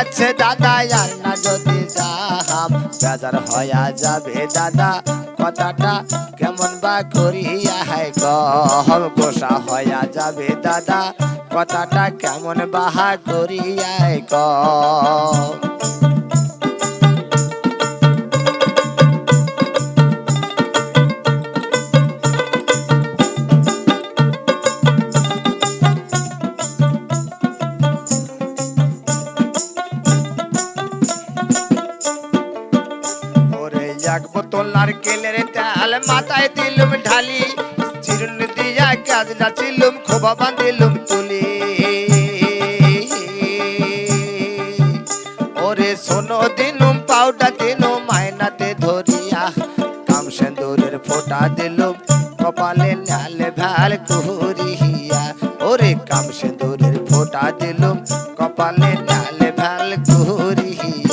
আছে দাদা আন্না যদি যাহাম বেজার হয়া যাবে দাদা। কথাটা কেমন বা করিয়া হাই গহম, গোসা হয়া যাবে দাদা। কথাটা কেমন বাহা করিয়াই গম মাথায় দিলুম ঢালি, চিরুন দিয়া কাজলা চিলুম খোবা বাঁধিলুম তুলি। ওরে সোনো দিনুম পাউডা দিনুম মায়নাতে ধরিয়া, কাম সেন্দুরের ফোঁটা দিলুম, কপালে নালে ভ্যাল কুহুরিয়া। ওরে কাম সেন্দুরের ফোঁটা দিলুম, কপালে নালে ভ্যাল কুহুরিয়া।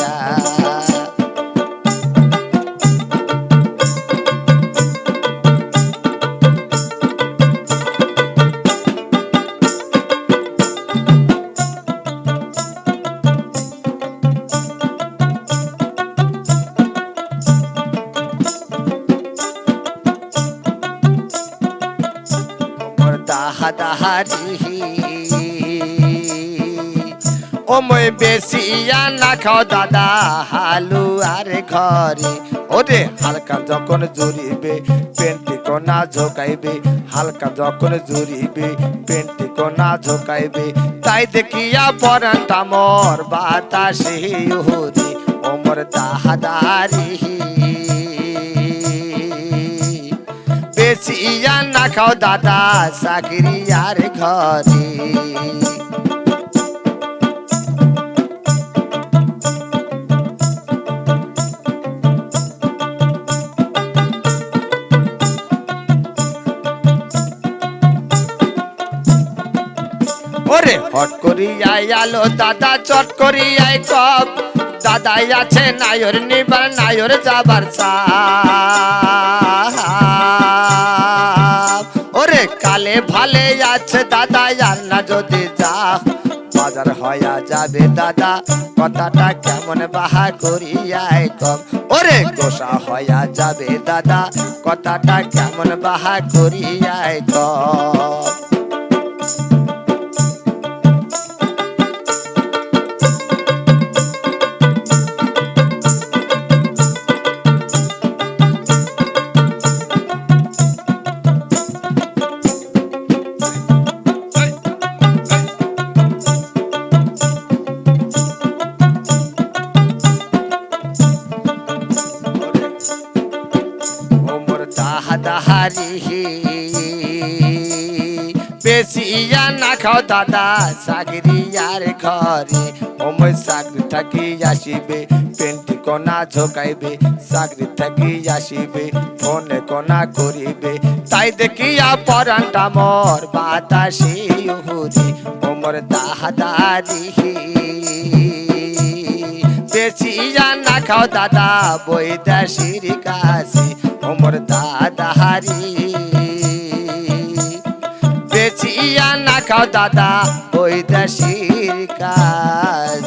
ও মই বেশিয়া না খাও দাদা, হালু আর ঘরে। ওরে হালকা যখন জুড়িবে পেন্টি কোনা ঝোকাইবে, হালকা যখন জুড়িবে পেন্টি কোনা ঝোকাইবে। তাই দেখিয়া পরানটা মোর বাতাসে হরি ওমর দাহাদারি। বেশি না খাও দাদা, চাকরি আর ঘরে। করিয়াই আলো, দাদা চট করিয়াই কপ দাদাই আছে নায়র নিবার নায়র যাবার। ওরে কালে ভালে আছে দাদা আর না যদি যা বাজার হয়া যাবে দাদা, কথাটা কেমন বাহা করিয়াই কম। ওরে গোসা হয়া যাবে দাদা, কথাটা কেমন বাহা করিয়াই কম। দাহারি বেশি ইয়া না খাও দাদা আর ঘরে। ওমর চাকরি থাকি আসিবে, পেন্টি কোনা ঝোকাইবে চাকরি থাকি আসিবে, ফোনে কোনা করিবে। তাই দেখিয়া পরানটা মোর বাতাসে হুরি ওমর দাহা দাহারি বেশি না খাও দাদা, বৈদাসির কাছে। দাদা হারি বেচিয়া না খাও দাদা ওই দাসির কাজ।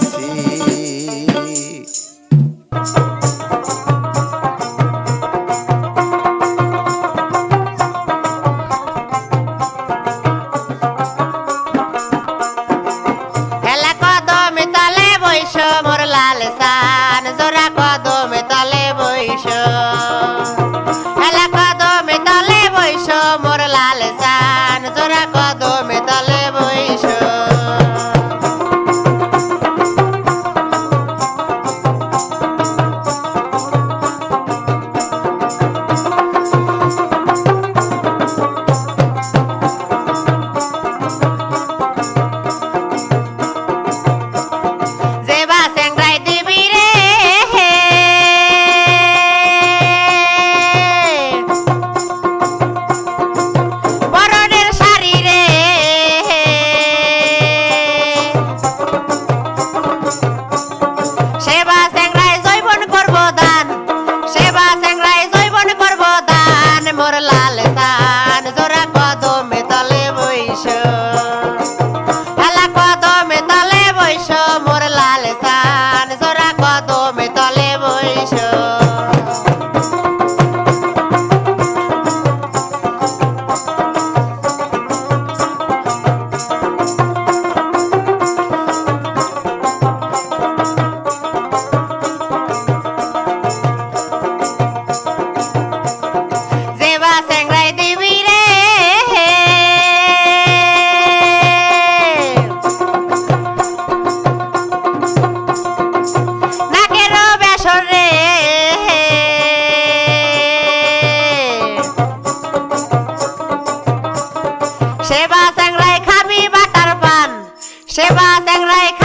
সেবা স্যাংরাই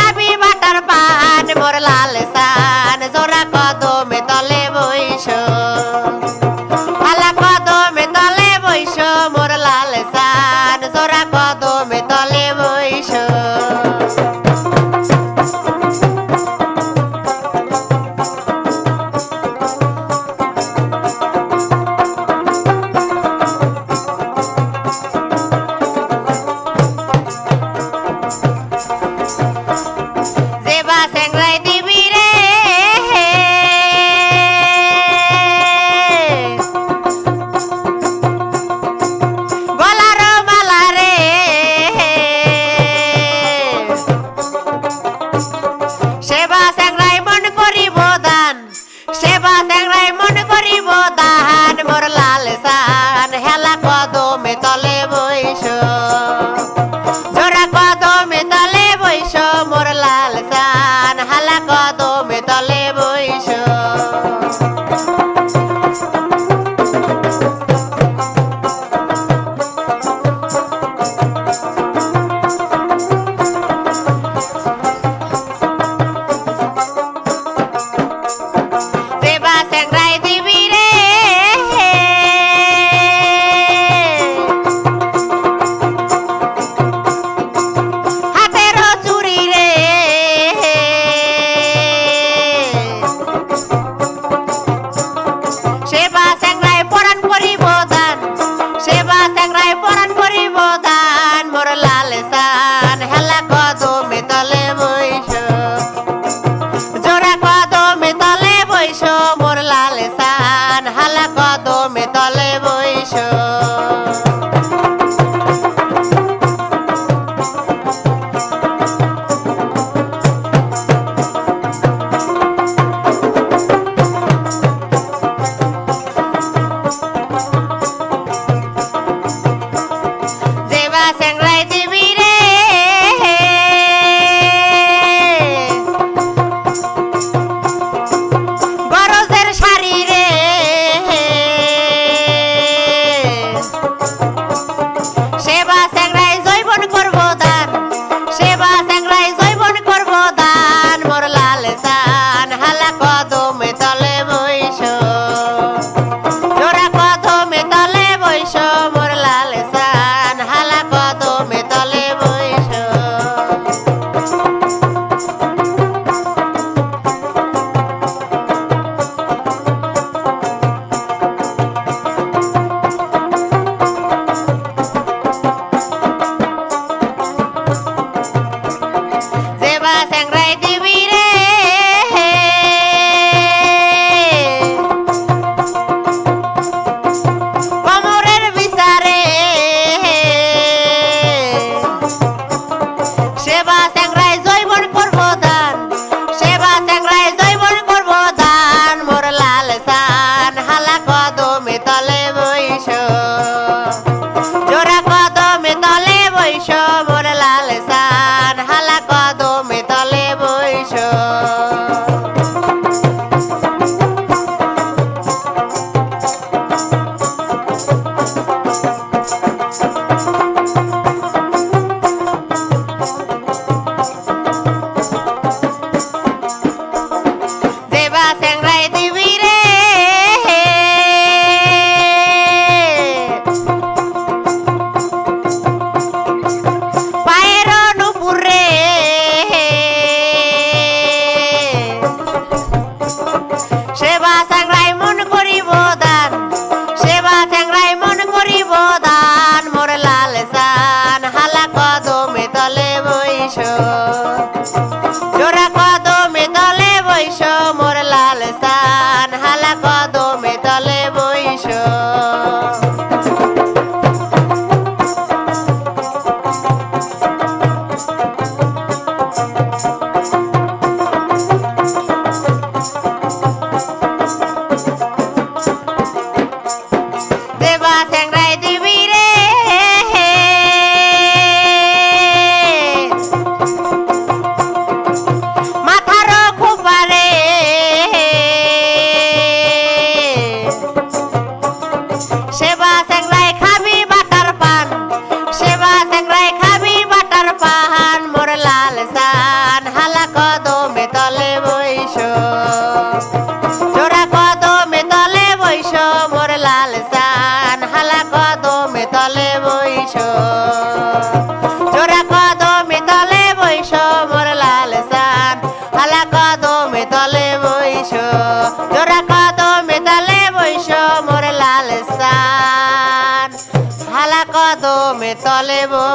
llevo